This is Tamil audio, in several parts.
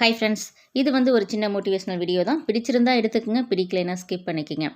ஹாய் ஃப்ரெண்ட்ஸ் இது வந்து ஒரு சின்ன மோட்டிவேஷனல் வீடியோ தான். பிடிச்சிருந்தா எடுத்துக்கோங்க பிடிக்கலைன்னா ஸ்கிப் பண்ணிக்கோங்க.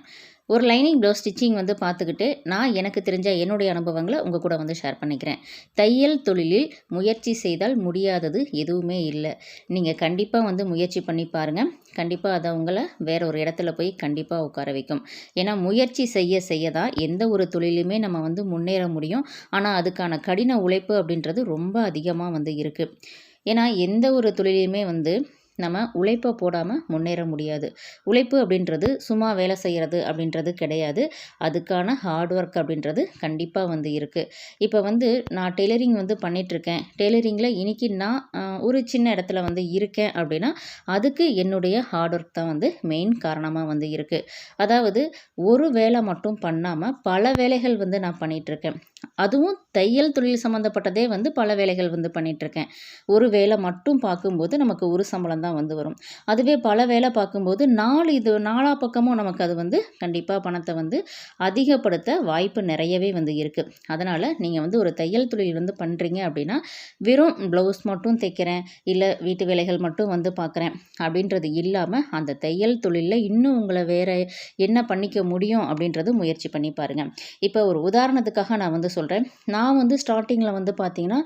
ஒரு லைனிங் ப்ளவுஸ் ஸ்டிச்சிங் வந்து பார்த்துக்கிட்டு நான் எனக்கு தெரிஞ்ச என்னுடைய அனுபவங்களை உங்கள் கூட வந்து ஷேர் பண்ணிக்கிறேன். தையல் தொழிலில் முயற்சி செய்தால் முடியாதது எதுவுமே இல்லை. நீங்கள் கண்டிப்பாக வந்து முயற்சி பண்ணி பாருங்கள் கண்டிப்பாக அதை உங்களை வேற ஒரு இடத்துல போய் கண்டிப்பாக உட்கார வைக்கும். ஏன்னா முயற்சி செய்ய செய்ய தான் எந்த ஒரு தொழிலுமே நம்ம வந்து முன்னேற முடியும். ஆனால் அதுக்கான கடின உழைப்பு அப்படின்றது ரொம்ப அதிகமாக வந்து இருக்குது ஏன்னா எந்த ஒரு தொழிலையுமே வந்து நம்ம உழைப்பை போடாமல் முன்னேற முடியாது. உழைப்பு அப்படின்றது சும்மா வேலை செய்கிறது அப்படின்றது கிடையாது. அதுக்கான ஹார்ட் ஒர்க் அப்படின்றது கண்டிப்பாக வந்து இருக்குது இப்போ வந்து நான் டெய்லரிங் வந்து பண்ணிகிட்ருக்கேன் டெய்லரிங்கில் இன்றைக்கி நான் ஒரு சின்ன இடத்துல வந்து இருக்கேன் அப்படின்னா அதுக்கு என்னுடைய ஹார்ட் ஒர்க் தான் வந்து மெயின் காரணமாக வந்து இருக்குது அதாவது ஒரு வேலை மட்டும் பண்ணாமல் பல வேலைகள் வந்து நான் பண்ணிகிட்ருக்கேன் அதுவும் தையல் தொழில் சம்மந்தப்பட்டதே வந்து பல வேலைகள் வந்து பண்ணிகிட்ருக்கேன் ஒரு வேலை மட்டும் பார்க்கும்போது நமக்கு ஒரு சம்பளம் தான் வந்து வரும். அதுவே பல வேலை பார்க்கும்போது நாலு இது நாலா பக்கமும் நமக்கு அது வந்து கண்டிப்பாக பணத்தை வந்து அதிகப்படுத்த வாய்ப்பு நிறையவே வந்து இருக்குது அதனால் நீங்கள் வந்து ஒரு தையல் தொழில் வந்து பண்ணுறீங்க அப்படின்னா வெறும் ப்ளவுஸ் மட்டும் தைக்கிறேன் இல்லை வீட்டு வேலைகள் மட்டும் வந்து பார்க்குறேன் அப்படின்றது இல்லாமல் அந்த தையல் தொழிலில் இன்னும் உங்களை வேறு என்ன பண்ணிக்க முடியும் அப்படின்றது முயற்சி பண்ணி பாருங்கள் இப்போ ஒரு உதாரணத்துக்காக நான் வந்து சொல்கிறேன் நான் வந்து ஸ்டார்டிங்கில் வந்து பார்த்தீங்கன்னா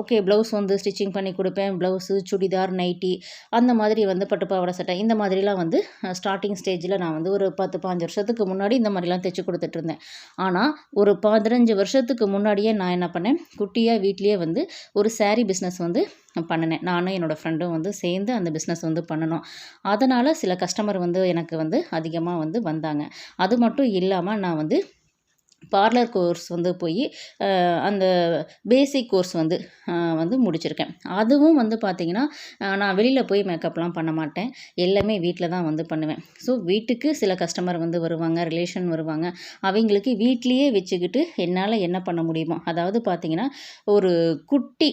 ஓகே ப்ளவுஸ் வந்து ஸ்டிச்சிங் பண்ணி கொடுப்பேன். ப்ளவுஸு சுடிதார் நைட்டி அந்த மாதிரி வந்து பட்டு பாவாடை சட்டை இந்த மாதிரிலாம் வந்து ஸ்டார்டிங் ஸ்டேஜில் நான் வந்து ஒரு பத்து பாஞ்சு வருஷத்துக்கு முன்னாடி இந்த மாதிரிலாம் தைச்சி கொடுத்துட்டு இருந்தேன். ஆனால் ஒரு பதினஞ்சு வருஷத்துக்கு முன்னாடியே நான் என்ன பண்ணேன்? குட்டியாக வீட்லேயே வந்து ஒரு சாரீ பிஸ்னஸ் வந்து பண்ணினேன். நானும் என்னோடய ஃப்ரெண்டும் வந்து சேர்ந்து அந்த பிஸ்னஸ் வந்து பண்ணணும். அதனால் சில கஸ்டமர் வந்து எனக்கு வந்து அதிகமாக வந்து வந்தாங்க. அது மட்டும் இல்லாமல் நான் வந்து பார்லர் கோர்ஸ் வந்து போய் அந்த பேசிக் கோர்ஸ் வந்து வந்து முடிச்சிருக்கேன். அதுவும் வந்து பார்த்திங்கன்னா நான் வெளியில் போய் மேக்கப்லாம் பண்ண மாட்டேன். எல்லாமே வீட்டில் தான் வந்து பண்ணுவேன். ஸோ வீட்டுக்கு சில கஸ்டமர் வந்து வருவாங்க ரிலேஷன் வருவாங்க. அவங்களுக்கு வீட்லேயே வச்சுக்கிட்டு என்னால் என்ன பண்ண முடியுமோ அதாவது பார்த்திங்கன்னா ஒரு குட்டி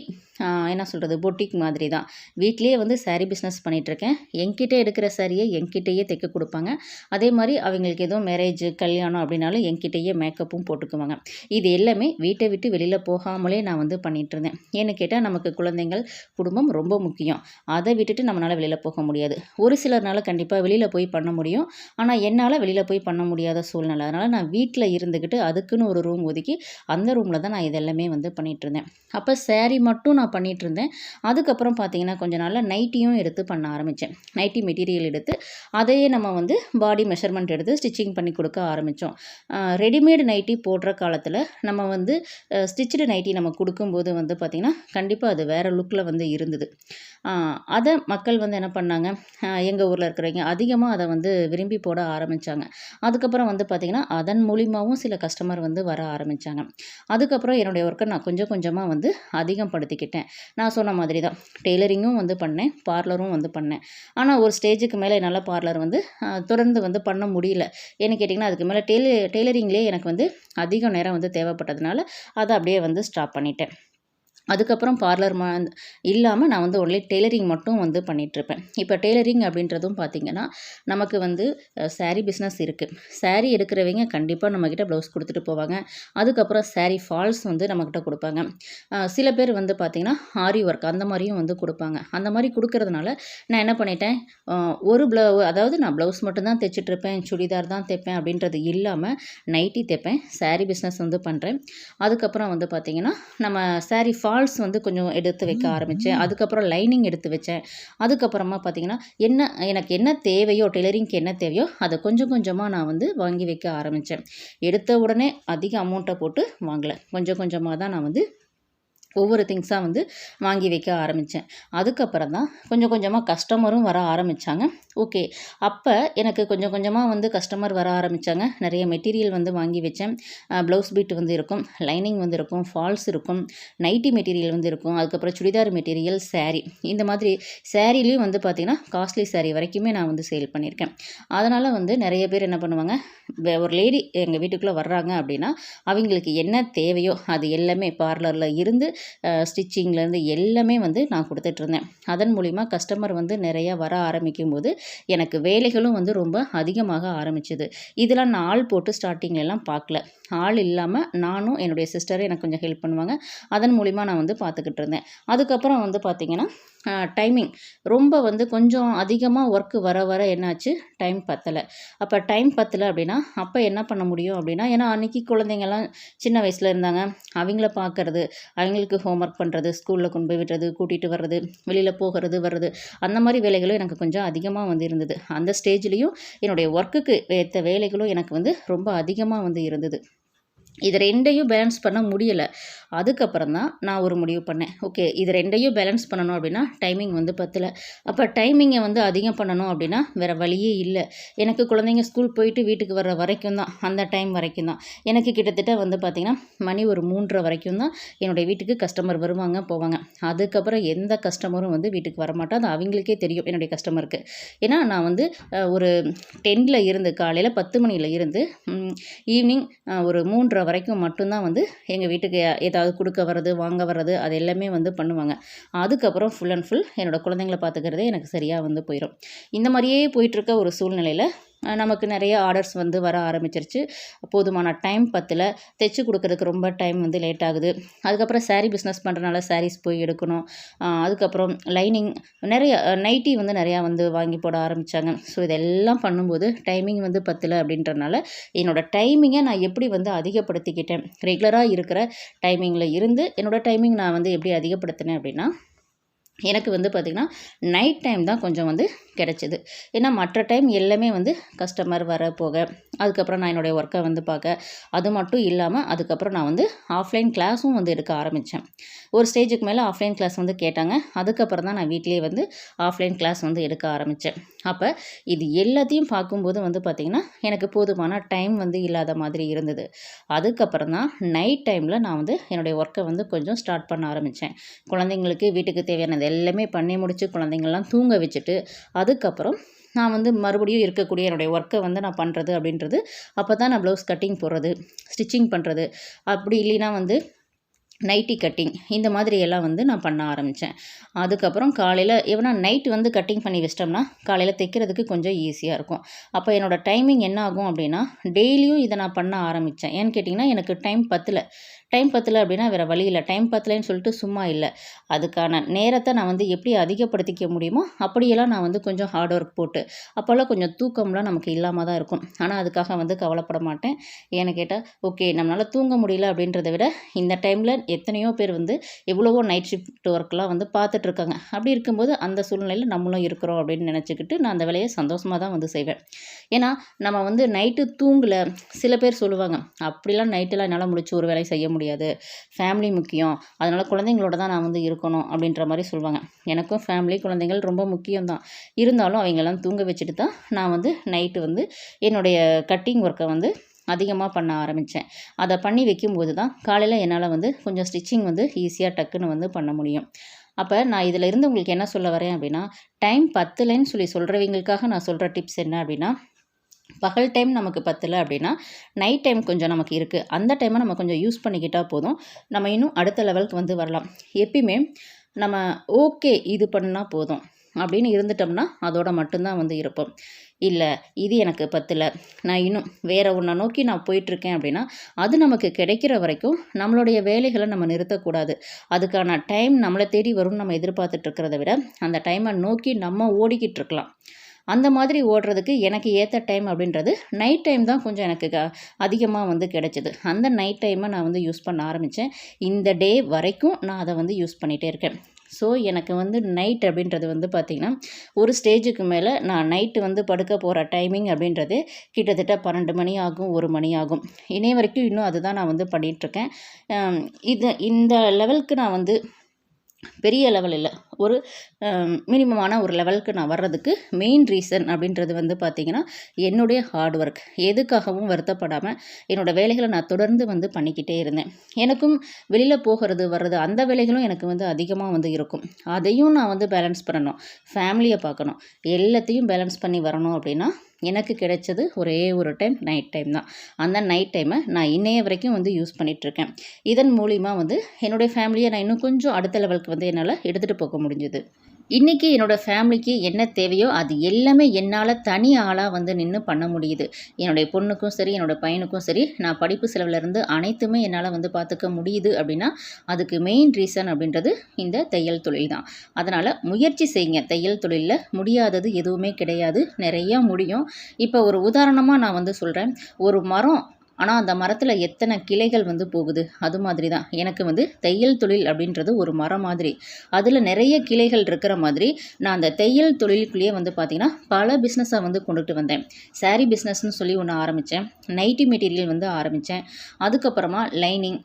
என்ன சொல்கிறது பொட்டிக் மாதிரி தான் வீட்லேயே வந்து சாரீ பிஸ்னஸ் பண்ணிகிட்ருக்கேன் என்கிட்ட எடுக்கிற சாரியை என்கிட்டயே தைக்க கொடுப்பாங்க. அதே மாதிரி அவங்களுக்கு எதுவும் மேரேஜ் கல்யாணம் அப்படின்னாலும் என்கிட்டயே மேக்கப்பும் போட்டுக்குவாங்க. இது எல்லாமே வீட்டை விட்டு வெளியில் போகாமலே நான் வந்து பண்ணிகிட்டு இருந்தேன் ஏன்னு கேட்டால் நமக்கு குழந்தைங்கள் குடும்பம் ரொம்ப முக்கியம். அதை விட்டுட்டு நம்மளால் வெளியில் போக முடியாது. ஒரு சிலர்னால கண்டிப்பாக வெளியில் போய் பண்ண முடியும். ஆனால் என்னால் வெளியில் போய் பண்ண முடியாத சூழ்நிலை. அதனால் நான் வீட்டில் இருந்துக்கிட்டு அதுக்குன்னு ஒரு ரூம் ஒதுக்கி அந்த ரூமில் தான் நான் இதெல்லாமே வந்து பண்ணிகிட்டு இருந்தேன் அப்போ சேரீ மட்டும் நான் பண்ணிகிட்டு இருந்தேன் அதுக்கப்புறம் பார்த்தீங்கன்னா கொஞ்சம் நாளில் நைட்டியும் எடுத்து பண்ண ஆரம்பித்தேன் நைட்டி மெட்டீரியல் எடுத்து அதையே நம்ம வந்து பாடி மெஷர்மெண்ட் எடுத்து ஸ்டிச்சிங் பண்ணி கொடுக்க ஆரம்பித்தோம் ரெடிமேடு நைட்டி போடுற காலத்தில் நம்ம வந்து ஸ்டிச்சுடு நைட்டி நம்ம கொடுக்கும்போது வந்து பார்த்திங்கன்னா கண்டிப்பாக அது வேறு லுக்கில் வந்து இருந்தது. அதை மக்கள் வந்து என்ன பண்ணாங்க எங்கள் ஊரில் இருக்கிறவங்க அதிகமாக அதை வந்து விரும்பி போட ஆரம்பித்தாங்க அதுக்கப்புறம் வந்து பார்த்திங்கன்னா அதன் மூலியமாகவும் சில கஸ்டமர் வந்து வர ஆரம்பித்தாங்க அதுக்கப்புறம் என்னுடைய ஒர்க்கை நான் கொஞ்சம் கொஞ்சமாக வந்து அதிகம் படுத்திக்கிட்டேன் நான் சொன்ன மாதிரி தான் டெய்லரிங்கும் வந்து பண்ணேன். பார்லரும் வந்து பண்ணேன். ஆனால் ஒரு ஸ்டேஜுக்கு மேலே என்னால் பார்லர் வந்து தொடர்ந்து வந்து பண்ண முடியல. ஏன்னு கேட்டிங்கன்னா அதுக்கு மேலே டெய்லர் டெய்லரிங்லேயே எனக்கு வந்து அதிக நேரம் வந்து தேவைப்பட்டதுனால அதை அப்படியே வந்து ஸ்டாப் பண்ணிட்டேன். அதுக்கப்புறம் பார்லர் மா இல்லாமல் நான் வந்து ஒன்லி டெய்லரிங் மட்டும் வந்து பண்ணிகிட்ருப்பேன் இப்போ டெய்லரிங் அப்படின்றதும் பார்த்திங்கன்னா நமக்கு வந்து சாரீ பிஸ்னஸ் இருக்குது சாரீ எடுக்கிறவங்க கண்டிப்பாக நம்மக்கிட்ட ப்ளவுஸ் கொடுத்துட்டு போவாங்க. அதுக்கப்புறம் சாரீ ஃபால்ஸ் வந்து நம்மக்கிட்ட கொடுப்பாங்க. சில பேர் வந்து பார்த்திங்கன்னா ஆரி ஒர்க் அந்த மாதிரியும் வந்து கொடுப்பாங்க. அந்த மாதிரி கொடுக்கறதுனால நான் என்ன பண்ணிட்டேன் ஒரு ப்ளவு அதாவது நான் ப்ளவுஸ் மட்டும்தான் தைச்சிட்ருப்பேன் சுடிதார் தான் தைப்பேன் அப்படின்றது இல்லாமல் நைட்டி தைப்பேன் சாரீ பிஸ்னஸ் வந்து பண்ணுறேன் அதுக்கப்புறம் வந்து பார்த்திங்கன்னா நம்ம சாரீ ஃபால் ஃபால்ஸ் வந்து கொஞ்சம் எடுத்து வைக்க ஆரம்பித்தேன் அதுக்கப்புறம் லைனிங் எடுத்து வச்சேன். அதுக்கப்புறமா பார்த்திங்கன்னா என்ன எனக்கு என்ன தேவையோ டெய்லரிங்க்கு என்ன தேவையோ அதை கொஞ்சம் கொஞ்சமாக நான் வந்து வாங்கி வைக்க ஆரம்பித்தேன் எடுத்த உடனே அதிக அமௌண்ட்டை போட்டு வாங்கலை. கொஞ்சம் கொஞ்சமாக தான் நான் வந்து ஒவ்வொரு திங்ஸாக வந்து வாங்கி வைக்க ஆரம்பித்தேன் அதுக்கப்புறம் தான் கொஞ்சம் கொஞ்சமாக கஸ்டமரும் வர ஆரம்பித்தாங்க ஓகே அப்போ எனக்கு கொஞ்சம் கொஞ்சமாக வந்து கஸ்டமர் வர ஆரம்பித்தாங்க நிறைய மெட்டீரியல் வந்து வாங்கி வச்சேன். ப்ளவுஸ் பீட் வந்து இருக்கும் லைனிங் வந்து இருக்கும் ஃபால்ஸ் இருக்கும் நைட்டி மெட்டீரியல் வந்து இருக்கும் அதுக்கப்புறம் சுடிதார் மெட்டீரியல் சேரீ இந்த மாதிரி சேரீலையும் வந்து பார்த்திங்கன்னா காஸ்ட்லி சேரீ வரைக்குமே நான் வந்து சேல் பண்ணியிருக்கேன். அதனால் வந்து நிறைய பேர் என்ன பண்ணுவாங்க ஒரு லேடி எங்கள் வீட்டுக்குள்ளே வர்றாங்க அப்படின்னா அவங்களுக்கு என்ன தேவையோ அது எல்லாமே பார்லரில் இருந்து ஸ்டிச்சிங்லேருந்து எல்லாமே வந்து நான் கொடுத்துட்ருந்தேன். அதன் மூலிமா கஸ்டமர் வந்து நிறையா வர ஆரம்பிக்கும் போது எனக்கு வேலைகளும் வந்து ரொம்ப அதிகமாக ஆரம்பிச்சுது. இதெல்லாம் நான் ஆள் போட்டு ஸ்டார்டிங்லலாம் பார்க்கல ஆள் இல்லாமல் நானும் என்னுடைய சிஸ்டரும் எனக்கு கொஞ்சம் ஹெல்ப் பண்ணுவாங்க. அதன் மூலிமா நான் வந்து பார்த்துக்கிட்டு இருந்தேன் அதுக்கப்புறம் வந்து பார்த்திங்கன்னா டைமிங் ரொம்ப வந்து கொஞ்சம் அதிகமாக ஒர்க்கு வர வர என்னாச்சு? டைம் பத்தலை. அப்போ டைம் பத்தலை அப்படின்னா அப்போ என்ன பண்ண முடியும் அப்படின்னா ஏன்னா அன்றைக்கி குழந்தைங்கள்லாம் சின்ன வயசில் இருந்தாங்க. அவங்கள பார்க்குறது அவங்களுக்கு ஹோம் ஒர்க் பண்ணுறது ஸ்கூலில் கொண்டு போய் விடுறது கூட்டிகிட்டு வர்றது வெளியில் போகிறது வர்றது அந்த மாதிரி வேலைகளும் எனக்கு கொஞ்சம் அதிகமாக வந்து இருந்தது. அந்த ஸ்டேஜ்லேயும் என்னுடைய ஒர்க்குக்கு ஏற்ற வேலைகளும் எனக்கு வந்து ரொம்ப அதிகமாக வந்து இருந்தது. இது ரெண்டையும் பேலன்ஸ் பண்ண முடியலை. அதுக்கப்புறம் தான் நான் ஒரு முடிவு பண்ணேன். ஓகே இது ரெண்டையும் பேலன்ஸ் பண்ணணும் அப்படின்னா டைமிங் வந்து பத்தலை. அப்போ டைமிங்கை வந்து அதிகம் பண்ணணும் அப்படின்னா வேறு வழியே இல்லை. எனக்கு குழந்தைங்க ஸ்கூல் போயிட்டு வீட்டுக்கு வர்ற வரைக்கும் தான் அந்த டைம் வரைக்கும் தான். எனக்கு கிட்டத்தட்ட வந்து பார்த்திங்கன்னா மணி ஒரு மூன்றரை வரைக்கும் தான் என்னுடைய வீட்டுக்கு கஸ்டமர் வருவாங்க போவாங்க. அதுக்கப்புறம் எந்த கஸ்டமரும் வந்து வீட்டுக்கு வரமாட்டோம் அது அவங்களுக்கே தெரியும் என்னுடைய கஸ்டமருக்கு ஏன்னா நான் வந்து ஒரு டென்னில் இருந்து காலையில் பத்து மணியில் இருந்து ஈவினிங் ஒரு மூன்றரை வரைக்கும் மட்டும்தான் வந்து எங்கள் வீட்டுக்கு ஏதாவது கொடுக்க வர்றது வாங்க வர்றது அது எல்லாமே வந்து பண்ணுவாங்க. அதுக்கப்புறம் ஃபுல் அண்ட் ஃபுல் என்னோடய குழந்தைங்கள பார்த்துக்கிறதே எனக்கு சரியாக வந்து போயிடும் இந்த மாதிரியே போயிட்டுருக்க ஒரு சூழ்நிலையில் நமக்கு நிறைய ஆர்டர்ஸ் வந்து வர ஆரம்பிச்சிருச்சு. போதுமான டைம் பத்தில். தைச்சி கொடுக்குறதுக்கு ரொம்ப டைம் வந்து லேட் ஆகுது. அதுக்கப்புறம் சாரீ பிஸ்னஸ் பண்ணுறனால சாரீஸ் போய் எடுக்கணும். அதுக்கப்புறம் லைனிங் நிறைய நைட்டி வந்து நிறையா வந்து வாங்கி போட ஆரம்பித்தாங்க ஸோ இதெல்லாம் பண்ணும்போது டைமிங் வந்து பத்தில் அப்படின்றனால என்னோடய டைமிங்கை நான் எப்படி வந்து அதிகப்படுத்திக்கிட்டேன். ரெகுலராக இருக்கிற டைமிங்கில் இருந்து என்னோடய டைமிங் நான் வந்து எப்படி அதிகப்படுத்தினேன் அப்படின்னா எனக்கு வந்து பார்த்திங்கன்னா நைட் டைம் தான் கொஞ்சம் வந்து கிடச்சிது. ஏன்னா மற்ற டைம் எல்லாமே வந்து கஸ்டமர் வர போக அதுக்கப்புறம் நான் என்னுடைய ஒர்க்கை வந்து பார்க்க அது மட்டும் இல்லாமல் அதுக்கப்புறம் நான் வந்து ஆஃப்லைன் கிளாஸும் வந்து எடுக்க ஆரம்பித்தேன் ஒரு ஸ்டேஜுக்கு மேலே ஆஃப்லைன் கிளாஸ் வந்து கேட்டாங்க. அதுக்கப்புறம் தான் நான் வீட்லேயே வந்து ஆஃப்லைன் கிளாஸ் வந்து எடுக்க ஆரம்பித்தேன் அப்போ இது எல்லாத்தையும் பார்க்கும்போது வந்து பார்த்திங்கன்னா எனக்கு போதுமான டைம் வந்து இல்லாத மாதிரி இருந்தது. அதுக்கப்புறம் தான் நைட் டைமில் நான் வந்து என்னுடைய ஒர்க்கை வந்து கொஞ்சம் ஸ்டார்ட் பண்ண ஆரம்பித்தேன் குழந்தைங்களுக்கு வீட்டுக்கு தேவையானது எல்லாமே பண்ணி முடித்து குழந்தைங்கள்லாம் தூங்க வச்சுட்டு அதுக்கப்புறம் நான் வந்து மறுபடியும் இருக்கக்கூடிய என்னுடைய ஒர்க்கை வந்து நான் பண்ணுறது அப்படின்றது அப்போ தான் நான் ப்ளவுஸ் கட்டிங் போடுறது ஸ்டிச்சிங் பண்ணுறது அப்படி இல்லைன்னா வந்து நைட்டி கட்டிங் இந்த மாதிரி எல்லாம் வந்து நான் பண்ண ஆரம்பித்தேன் அதுக்கப்புறம் காலையில் எவனா நைட் வந்து கட்டிங் பண்ணி வச்சிட்டோம்னா காலையில் தைக்கிறதுக்கு கொஞ்சம் ஈஸியாக இருக்கும். அப்போ என்னோடய டைமிங் என்ன ஆகும் அப்படின்னா டெய்லியும் இதை நான் பண்ண ஆரம்பித்தேன் ஏன்னு கேட்டிங்கன்னா எனக்கு டைம் பத்தில். டைம் பத்தலை அப்படின்னா வேறு வழி இல்லை. டைம் பத்தலைன்னு சொல்லிட்டு சும்மா இல்லை. அதுக்கான நேரத்தை நான் வந்து எப்படி அதிகப்படுத்திக்க முடியுமோ அப்படியெல்லாம் நான் வந்து கொஞ்சம் ஹார்ட் ஒர்க் போட்டு அப்போல்லாம் கொஞ்சம் தூக்கம்லாம் நமக்கு இல்லாமல் தான் இருக்கும். ஆனால் அதுக்காக வந்து கவலைப்பட மாட்டேன். ஏன்னு கேட்டால் ஓகே நம்மளால் தூங்க முடியல அப்படின்றத விட இந்த டைமில் எத்தனையோ பேர் வந்து எவ்வளவோ நைட் ஷிஃப்ட் ஒர்க்லாம் வந்து பார்த்துட்ருக்காங்க அப்படி இருக்கும்போது அந்த சூழ்நிலையில் நம்மளும் இருக்கிறோம் அப்படின்னு நினச்சிக்கிட்டு நான் அந்த வேலையை சந்தோஷமாக தான் வந்து செய்வேன். ஏன்னா நம்ம வந்து நைட்டு தூங்கலை சில பேர் சொல்லுவாங்க அப்படிலாம் நைட்டெல்லாம் என்னால் முடிச்சு ஒரு வேலையை செய்ய முடியும் முடியாது. ஃபேமிலி முக்கியம். அதனால் குழந்தைங்களோட தான் நான் வந்து இருக்கணும் அப்படின்ற மாதிரி சொல்லுவாங்க எனக்கும் ஃபேமிலி குழந்தைங்கள் ரொம்ப முக்கியம் தான் இருந்தாலும் அவங்கெல்லாம் தூங்க வச்சுட்டு தான் நான் வந்து நைட்டு வந்து என்னுடைய கட்டிங் ஒர்க்கை வந்து அதிகமாக பண்ண ஆரம்பித்தேன் அதை பண்ணி வைக்கும்போது தான் காலையில் என்னால் வந்து கொஞ்சம் ஸ்டிச்சிங் வந்து ஈஸியாக டக்குன்னு வந்து பண்ண முடியும். அப்போ நான் இதில் இருந்து உங்களுக்கு என்ன சொல்ல வரேன் அப்படின்னா டைம் பத்துலேன்னு சொல்லி சொல்கிறவங்களுக்காக நான் சொல்கிற டிப்ஸ் என்ன அப்படின்னா பகல் டைம் நமக்கு பத்தலை அப்படின்னா நைட் டைம் கொஞ்சம் நமக்கு இருக்குது அந்த டைமை நம்ம கொஞ்சம் யூஸ் பண்ணிக்கிட்டால் போதும். நம்ம இன்னும் அடுத்த லெவலுக்கு வந்து வரலாம். எப்பயுமே நம்ம ஓகே இது பண்ணால் போதும் அப்படின்னு இருந்துட்டோம்னா அதோட மட்டும்தான் வந்து இருப்போம். இல்லை இது எனக்கு பத்தில். நான் இன்னும் வேறு ஒன்றை நோக்கி நான் போயிட்டுருக்கேன் அப்படின்னா அது நமக்கு கிடைக்கிற வரைக்கும் நம்மளுடைய வேலைகளை நம்ம நிறுத்தக்கூடாது. அதுக்கான டைம் நம்மளை தேடி வரும்னு நம்ம எதிர்பார்த்துட்டு இருக்கிறத விட அந்த டைமை நோக்கி நம்ம ஓடிக்கிட்டு இருக்கலாம் அந்த மாதிரி ஓடுறதுக்கு எனக்கு ஏற்ற டைம் அப்படின்றது நைட் டைம் தான் கொஞ்சம் எனக்கு க அதிகமாக வந்து கிடச்சிது. அந்த நைட் டைமை நான் வந்து யூஸ் பண்ண ஆரம்பித்தேன் இந்த டே வரைக்கும் நான் அதை வந்து யூஸ் பண்ணிகிட்டே இருக்கேன். ஸோ எனக்கு வந்து நைட் அப்படின்றது வந்து பார்த்திங்கன்னா ஒரு ஸ்டேஜுக்கு மேலே நான் நைட்டு வந்து படுக்க போகிற டைமிங் அப்படின்றது கிட்டத்தட்ட பன்னெண்டு மணி ஆகும் ஒரு மணி ஆகும். இனே வரைக்கும் இன்னும் அதுதான் நான் வந்து பண்ணிகிட்ருக்கேன் இது இந்த லெவலுக்கு நான் வந்து பெரிய லெவல் இல்லை. ஒரு மினிமமான ஒரு லெவலுக்கு நான் வர்றதுக்கு மெயின் ரீசன் அப்படின்றது வந்து பார்த்திங்கன்னா என்னுடைய ஹார்ட் ஒர்க் எதுக்காகவும் வருத்தப்படாமல் என்னோடய வேலைகளை நான் தொடர்ந்து வந்து பண்ணிக்கிட்டே இருந்தேன். எனக்கும் வெளியில் போகிறது வர்றது அந்த வேலைகளும் எனக்கு வந்து அதிகமாக வந்து இருக்கும். அதையும் நான் வந்து பேலன்ஸ் பண்ணணும். ஃபேமிலியை பார்க்கணும். எல்லாத்தையும் பேலன்ஸ் பண்ணி வரணும் அப்படின்னா எனக்கு கிடைச்சது ஒரே ஒரு டைம் நைட் டைம் தான். அந்த நைட் டைமை நான் இன்னைய வரைக்கும் வந்து யூஸ் பண்ணிகிட்ருக்கேன் இதன் மூலிமா வந்து என்னுடைய ஃபேமிலியை நான் இன்னும் கொஞ்சம் அடுத்த லெவலுக்கு வந்து என்னால் எடுத்துகிட்டு போக முடிஞ்சுது. இன்றைக்கி என்னோடய ஃபேமிலிக்கு என்ன தேவையோ அது எல்லாமே என்னால் தனி ஆளாக வந்து நின்று பண்ண முடியுது. என்னுடைய பொண்ணுக்கும் சரி என்னோடய பையனுக்கும் சரி நான் படிப்பு செலவுலேருந்து அனைத்துமே என்னால் வந்து பார்த்துக்க முடியுது அப்படின்னா அதுக்கு மெயின் ரீசன் அப்படின்றது இந்த தையல் தொழில் தான். அதனால் முயற்சி செய்யுங்க. தையல் தொழிலில் முடியாதது எதுவுமே கிடையாது. நிறையா முடியும். இப்போ ஒரு உதாரணமாக நான் வந்து சொல்கிறேன் ஒரு மரம் ஆனால் அந்த மரத்தில் எத்தனை கிளைகள் வந்து போகுது? அது மாதிரி தான் எனக்கு வந்து தையல் தொழில் அப்படின்றது ஒரு மரம் மாதிரி. அதில் நிறைய கிளைகள் இருக்கிற மாதிரி நான் அந்த தையல் தொழிலுக்குள்ளேயே வந்து பார்த்திங்கன்னா பல பிஸ்னஸை வந்து கொண்டுட்டு வந்தேன். சாரீ பிஸ்னஸ்னு சொல்லி ஒன்று ஆரம்பித்தேன் நைட்டி மெட்டீரியல் வந்து ஆரம்பித்தேன் அதுக்கப்புறமா லைனிங்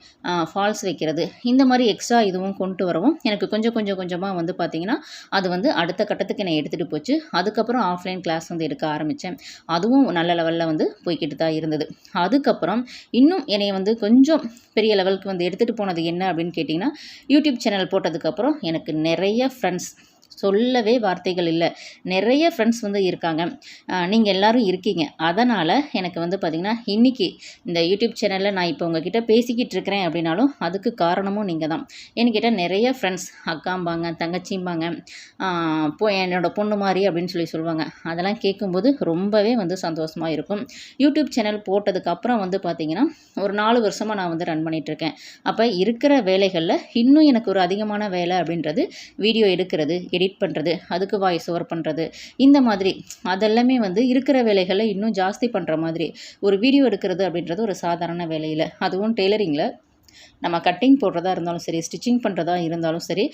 ஃபால்ஸ் வைக்கிறது. இந்த மாதிரி எக்ஸ்ட்ரா இதுவும் கொண்டு வரவும் எனக்கு கொஞ்சம் கொஞ்சம் கொஞ்சமாக வந்து பார்த்திங்கன்னா அது வந்து அடுத்த கட்டத்துக்கு என்னை எடுத்துகிட்டு போச்சு. அதுக்கப்புறம் ஆஃப்லைன் கிளாஸ் வந்து எடுக்க ஆரம்பித்தேன் அதுவும் நல்ல லெவலில் வந்து போய்கிட்டு தான் இருந்தது. அதுக்கப்புறம் அதுக்கப்புறம் இன்னும் என்னை வந்து கொஞ்சம் பெரிய லெவலுக்கு வந்து எடுத்துகிட்டு போனது என்ன அப்படின்னு கேட்டிங்கன்னா யூடியூப் சேனல் போட்டதுக்கப்புறம் எனக்கு நிறைய ஃப்ரெண்ட்ஸ் சொல்லவே வார்த்தைகள் இல்லை. நிறைய ஃப்ரெண்ட்ஸ் வந்து இருக்காங்க. நீங்கள் எல்லோரும் இருக்கீங்க. அதனால் எனக்கு வந்து பார்த்திங்கன்னா இன்றைக்கி இந்த யூடியூப் சேனலில் நான் இப்போ உங்ககிட்ட பேசிக்கிட்டு இருக்கிறேன் அப்படின்னாலும் அதுக்கு காரணமும் நீங்கள் தான். என்கிட்ட நிறைய ஃப்ரெண்ட்ஸ் அக்காம்பாங்க தங்கச்சிம்பாங்க போ என்னோடய பொண்ணு மாதிரி அப்படின்னு சொல்லி சொல்லுவாங்க. அதெல்லாம் கேட்கும்போது ரொம்பவே வந்து சந்தோஷமாக இருக்கும். யூடியூப் சேனல் போட்டதுக்கப்புறம் வந்து பார்த்திங்கன்னா ஒரு நாலு வருஷமாக நான் வந்து ரன் பண்ணிகிட்ருக்கேன் அப்போ இருக்கிற வேலைகளில் இன்னும் எனக்கு ஒரு அதிகமான வேலை அப்படின்றது வீடியோ எடுக்கிறது எடிட் எடிட் பண்ணுறது அதுக்கு வாய்ஸ் ஓவர் பண்ணுறது இந்த மாதிரி. அதெல்லாமே வந்து இருக்கிற வேலைகளை இன்னும் ஜாஸ்தி பண்ணுற மாதிரி. ஒரு வீடியோ எடுக்கிறது அப்படின்றது ஒரு சாதாரண வேலையில். அதுவும் டெய்லரிங்கில் நம்ம கட்டிங் போடுறதா இருந்தாலும் சரி ஸ்டிச்சிங் பண்ணுறதா இருந்தாலும் சரி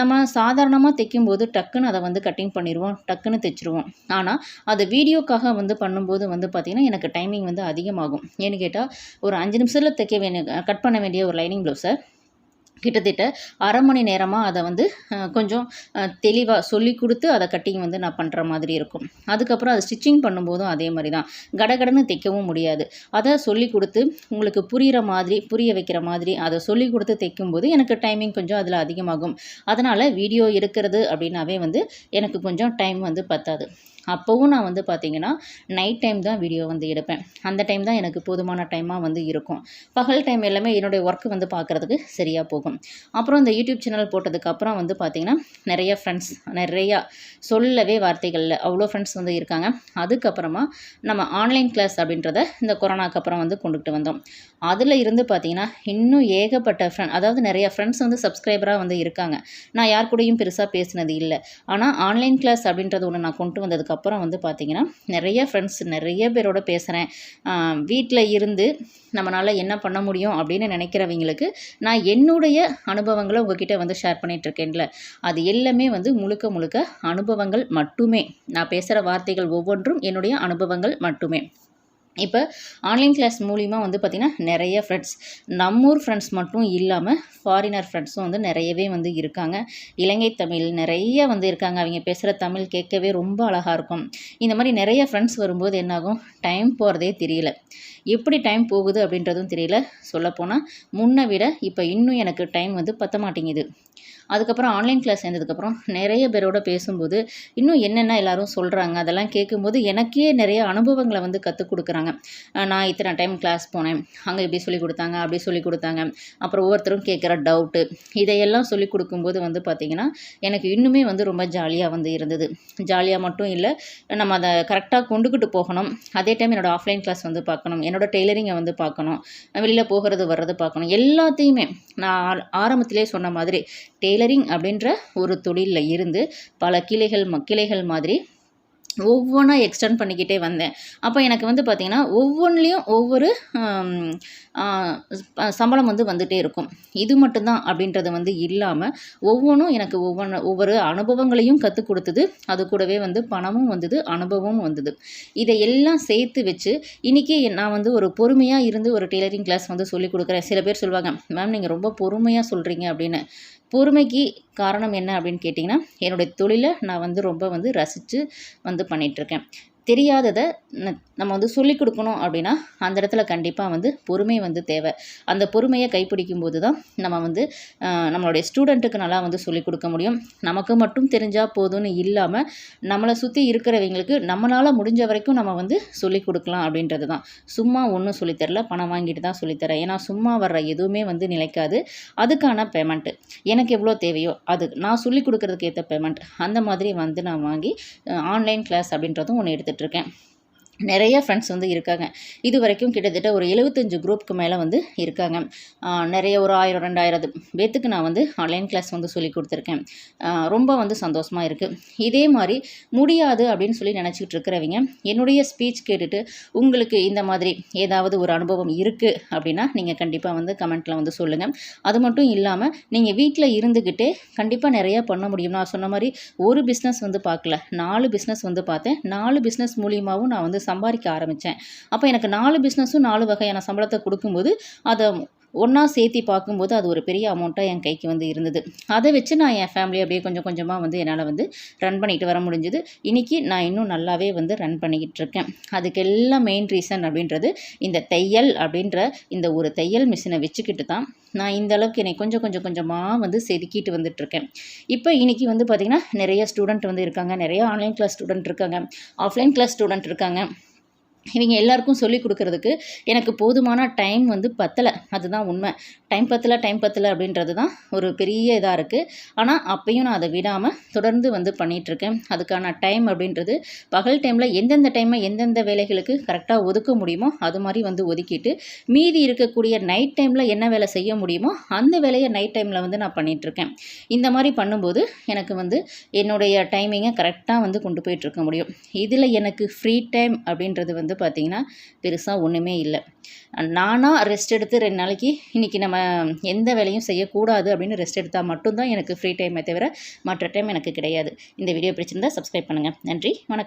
நம்ம சாதாரணமாக தைக்கும்போது டக்குன்னு அதை வந்து கட்டிங் பண்ணிடுவோம் டக்குன்னு தைச்சிருவோம். ஆனால் அது வீடியோக்காக வந்து பண்ணும்போது வந்து பார்த்திங்கன்னா எனக்கு டைமிங் வந்து அதிகமாகும். ஏன்னு கேட்டால் ஒரு அஞ்சு நிமிஷத்தில் தைக்க வேண்டிய கட் பண்ண வேண்டிய ஒரு லைனிங் ப்ளவுஸை கிட்டத்தட்ட அரை மணி நேரமாக அதை வந்து கொஞ்சம் தெளிவாக சொல்லி கொடுத்து அதை கட்டிங் வந்து நான் பண்ணுற மாதிரி இருக்கும். அதுக்கப்புறம் அதை ஸ்டிச்சிங் பண்ணும்போதும் அதே மாதிரி தான் கடகடன்னு தைக்கவும் முடியாது. அதை சொல்லி கொடுத்து உங்களுக்கு புரிகிற மாதிரி புரிய வைக்கிற மாதிரி அதை சொல்லி கொடுத்து தைக்கும்போது எனக்கு டைமிங் கொஞ்சம் அதில் அதிகமாகும். அதனால் வீடியோ எடுக்கிறது அப்படின்னாவே வந்து எனக்கு கொஞ்சம் டைம் வந்து பத்தாது. அப்போவும் நான் வந்து பார்த்திங்கன்னா நைட் டைம் தான் வீடியோ வந்து எடுப்பேன். அந்த டைம் தான் எனக்கு போதுமான டைமாக வந்து இருக்கும். பகல் டைம் எல்லாமே என்னுடைய ஒர்க் வந்து பார்க்குறதுக்கு சரியாக போகும். அப்புறம் இந்த யூடியூப் சேனல் போட்டதுக்கப்புறம் வந்து பார்த்திங்கன்னா நிறைய ஃப்ரெண்ட்ஸ் நிறையா சொல்லவே வார்த்தைகளில் அவ்வளோ ஃப்ரெண்ட்ஸ் வந்து இருக்காங்க. அதுக்கப்புறமா நம்ம ஆன்லைன் கிளாஸ் அப்படின்றத இந்த கொரோனாக்கு அப்புறம் வந்து கொண்டுகிட்டு வந்தோம். அதில் இருந்து பார்த்தீங்கன்னா இன்னும் ஏகப்பட்ட ஃப்ரெண்ட் அதாவது நிறைய ஃப்ரெண்ட்ஸ் வந்து சப்ஸ்கிரைபராக வந்து இருக்காங்க. நான் யார் கூடயும் பெருசாக பேசினது இல்லை. ஆனால் ஆன்லைன் கிளாஸ் அப்படின்றது ஒன்று நான் கொண்டு வந்ததுக்கப்புறம் வந்து பார்த்திங்கன்னா நிறைய ஃப்ரெண்ட்ஸ் நிறைய பேரோட பேசுகிறேன் வீட்டில் இருந்து நம்மளால் என்ன பண்ண முடியும் அப்படின்னு நினைக்கிறவங்களுக்கு நான் என்னுடைய அனுபவங்களை உங்ககிட்ட வந்து ஷேர் பண்ணிகிட்ருக்கேன்ல அது எல்லாமே வந்து முழுக்க முழுக்க அனுபவங்கள் மட்டுமே. நான் பேசுகிற வார்த்தைகள் ஒவ்வொன்றும் என்னுடைய அனுபவங்கள் மட்டுமே. இப்போ ஆன்லைன் கிளாஸ் மூலிமா வந்து பார்த்திங்கன்னா நிறைய ஃப்ரெண்ட்ஸ் நம்மூர் ஃப்ரெண்ட்ஸ் மட்டும் இல்லாமல் ஃபாரினர் ஃப்ரெண்ட்ஸும் வந்து நிறையவே வந்து இருக்காங்க. இலங்கை தமிழ் நிறைய வந்து இருக்காங்க. அவங்க பேசுகிற தமிழ் கேட்கவே ரொம்ப அழகாக இருக்கும். இந்த மாதிரி நிறைய ஃப்ரெண்ட்ஸ் வரும்போது என்னாகும்? டைம் போகிறதே தெரியல. எப்படி டைம் போகுது அப்படின்றதும் தெரியல. சொல்லப்போனால் முன்னை விட இப்போ இன்னும் எனக்கு டைம் வந்து பற்ற மாட்டேங்குது அதுக்கப்புறம் ஆன்லைன் கிளாஸ் சேர்ந்ததுக்கப்புறம் நிறைய பேரோட பேசும்போது இன்னும் என்னென்ன எல்லாரும் சொல்கிறாங்க அதெல்லாம் கேட்கும்போது எனக்கே நிறைய அனுபவங்களை வந்து கற்றுக் கொடுக்குறாங்க. நான் இத்தனை டைம் கிளாஸ் போனேன் அங்கே இப்படி சொல்லி கொடுத்தாங்க அப்படி சொல்லி கொடுத்தாங்க. அப்புறம் ஒவ்வொருத்தரும் கேட்குற டவுட்டு இதையெல்லாம் சொல்லி கொடுக்கும்போது வந்து பார்த்திங்கன்னா எனக்கு இன்னுமே வந்து ரொம்ப ஜாலியாக வந்து இருந்தது. ஜாலியாக மட்டும் இல்லை நம்ம அதை கரெக்டாக கொண்டுக்கிட்டு போகணும். அதே டைம் என்னோடய ஆஃப்லைன் கிளாஸ் வந்து பார்க்கணும். என்னோடய டெய்லரிங்கை வந்து பார்க்கணும். வெளியில் போகிறது வர்றது பார்க்கணும். எல்லாத்தையுமே நான் ஆரம்பத்திலே சொன்ன மாதிரி டெய்லரிங் அப்படின்ற ஒரு தொழிலில் இருந்து பல கிளைகள் கிளைகள் மாதிரி ஒவ்வொன்றா எக்ஸ்டெண்ட் பண்ணிக்கிட்டே வந்தேன். அப்போ எனக்கு வந்து பார்த்திங்கன்னா ஒவ்வொன்றிலையும் ஒவ்வொரு சம்பளம் வந்து வந்துகிட்டே இருக்கும். இது மட்டும்தான் அப்படின்றது வந்து இல்லாமல் ஒவ்வொன்றும் எனக்கு ஒவ்வொன்று ஒவ்வொரு அனுபவங்களையும் கற்றுக் கொடுத்தது. அது கூடவே வந்து பணமும் வந்தது அனுபவமும் வந்தது. இதை எல்லாம் சேர்த்து வச்சு இன்றைக்கி நான் வந்து ஒரு பொறுமையாக இருந்து ஒரு டெய்லரிங் கிளாஸ் வந்து சொல்லிக் கொடுக்குறேன். சில பேர் சொல்லுவாங்க மேம் நீங்கள் ரொம்ப பொறுமையாக சொல்கிறீங்க அப்படின்னு. பொறுமைக்கு காரணம் என்ன அப்படின்னு கேட்டிங்கன்னா என்னுடைய தொழிலை நான் வந்து ரொம்ப வந்து ரசித்து வந்து பண்ணிகிட்ருக்கேன் தெரியாததை ந- நம்ம வந்து சொல்லிக் கொடுக்கணும் அப்படின்னா அந்த இடத்துல கண்டிப்பாக வந்து பொறுமை வந்து தேவை. அந்த பொறுமையை கைப்பிடிக்கும் போது தான் நம்ம வந்து நம்மளுடைய ஸ்டூடெண்ட்டுக்கு நல்லா வந்து சொல்லிக் கொடுக்க முடியும். நமக்கு மட்டும் தெரிஞ்சால் போதும்னு இல்லாமல் நம்மளை சுற்றி இருக்கிறவங்களுக்கு நம்மளால் முடிஞ்ச வரைக்கும் நம்ம வந்து சொல்லிக் கொடுக்கலாம் அப்படின்றது தான். சும்மா ஒன்றும் சொல்லித்தரல பணம் வாங்கிட்டு தான் சொல்லித்தரேன் ஏன்னா சும்மா வர்ற எதுவுமே வந்து நிலைக்காது. அதுக்கான பேமெண்ட்டு எனக்கு எவ்வளோ தேவையோ அது நான் சொல்லிக் கொடுக்கறதுக்கு ஏற்ற பேமெண்ட் அந்த மாதிரி வந்து நான் வாங்கி ஆன்லைன் கிளாஸ் அப்படின்றதும் ஒன்று எடுத்து இருக்கேன் நிறைய ஃப்ரெண்ட்ஸ் வந்து இருக்காங்க. இது வரைக்கும் கிட்டத்தட்ட ஒரு எழுபத்தஞ்சு குரூப்புக்கு மேலே வந்து இருக்காங்க. நிறைய ஒரு ஆயிரம் ரெண்டாயிரம் பேத்துக்கு நான் வந்து ஆன்லைன் கிளாஸ் வந்து சொல்லி கொடுத்துருக்கேன். ரொம்ப வந்து சந்தோஷமாக இருக்குது இதே மாதிரி முடியாது அப்படின்னு சொல்லி நினச்சிக்கிட்டு இருக்கிறவங்க என்னுடைய ஸ்பீச் கேட்டுட்டு உங்களுக்கு இந்த மாதிரி ஏதாவது ஒரு அனுபவம் இருக்குது அப்படின்னா நீங்கள் கண்டிப்பாக வந்து கமெண்ட்டில் வந்து சொல்லுங்கள் அது மட்டும் இல்லாமல் நீங்கள் வீட்டில் இருந்துக்கிட்டே கண்டிப்பாக நிறையா பண்ண முடியும். நான் சொன்ன மாதிரி ஒரு பிஸ்னஸ் வந்து பார்க்கல. நாலு பிஸ்னஸ் வந்து பார்த்தேன். நாலு பிஸ்னஸ் மூலியமாகவும் நான் வந்து சம்பாதிக்க ஆரம்பித்தேன் அப்போ எனக்கு நாலு பிஸ்னஸும் நாலு வகையான சம்பளத்தை கொடுக்கும்போது அதை ஒன்றா சேர்த்தி பார்க்கும்போது அது ஒரு பெரிய அமௌண்ட்டாக என் கைக்கு வந்து இருந்தது. அதை வச்சு நான் என் ஃபேமிலி அப்படியே கொஞ்சம் கொஞ்சமாக வந்து என்னால் வந்து ரன் பண்ணிட்டு வர முடிஞ்சுது. இன்றைக்கி நான் இன்னும் நல்லாவே வந்து ரன் பண்ணிக்கிட்டு இருக்கேன். அதுக்கெல்லாம் மெயின் ரீசன் அப்படின்றது இந்த தையல் அப்படின்ற இந்த ஒரு தையல் மிஷினை வச்சுக்கிட்டு தான் நான் இந்த அளவுக்கு என்னை கொஞ்சம் கொஞ்சம் கொஞ்சமாக வந்து செதுக்கிட்டு வந்துட்டுருக்கேன் இப்போ இன்னைக்கு வந்து பார்த்திங்கன்னா நிறைய ஸ்டூடெண்ட் வந்து இருக்காங்க. நிறைய ஆன்லைன் கிளாஸ் ஸ்டூடெண்ட் இருக்காங்க. ஆஃப்லைன் கிளாஸ் ஸ்டூடெண்ட் இருக்காங்க. இவங்க எல்லாருக்கும் சொல்லிக் கொடுக்கறதுக்கு எனக்கு போதுமான டைம் வந்து பத்தலை. அதுதான் உண்மை. டைம் பத்தலை டைம் பத்தலை அப்படின்றது தான் ஒரு பெரிய இதாக இருக்குது ஆனால் அப்பையும் நான் அதை விடாமல் தொடர்ந்து வந்து பண்ணிகிட்ருக்கேன் அதுக்கான டைம் அப்படின்றது பகல் டைமில் எந்தெந்த டைமை எந்தெந்த வேலைகளுக்கு கரெக்டாக ஒதுக்க முடியுமோ அது மாதிரி வந்து ஒதுக்கிட்டு மீதி இருக்கக்கூடிய நைட் டைமில் என்ன வேலை செய்ய முடியுமோ அந்த வேலையை நைட் டைமில் வந்து நான் பண்ணிகிட்ருக்கேன் இந்த மாதிரி பண்ணும்போது எனக்கு வந்து என்னுடைய டைமிங்கை கரெக்டாக வந்து கொண்டு போயிட்டுருக்க முடியும். இதில் எனக்கு ஃப்ரீ டைம் அப்படின்றது வந்து பார்த்திங்கன்னா பெருசாக ஒன்றுமே இல்லை. நானாக ரெஸ்ட் எடுத்து ரெண்டு நாளைக்கு இன்றைக்கி நம்ம எந்த வேலையும் செய்யக்கூடாது அப்படின்னு ரெஸ்ட் எடுத்தால் மட்டும்தான் எனக்கு ஃப்ரீ டைமே தவிர மற்ற டைம் எனக்கு கிடையாது. இந்த வீடியோ பிடிச்சிருந்தால் சப்ஸ்கிரைப் பண்ணுங்கள் நன்றி வணக்கம்.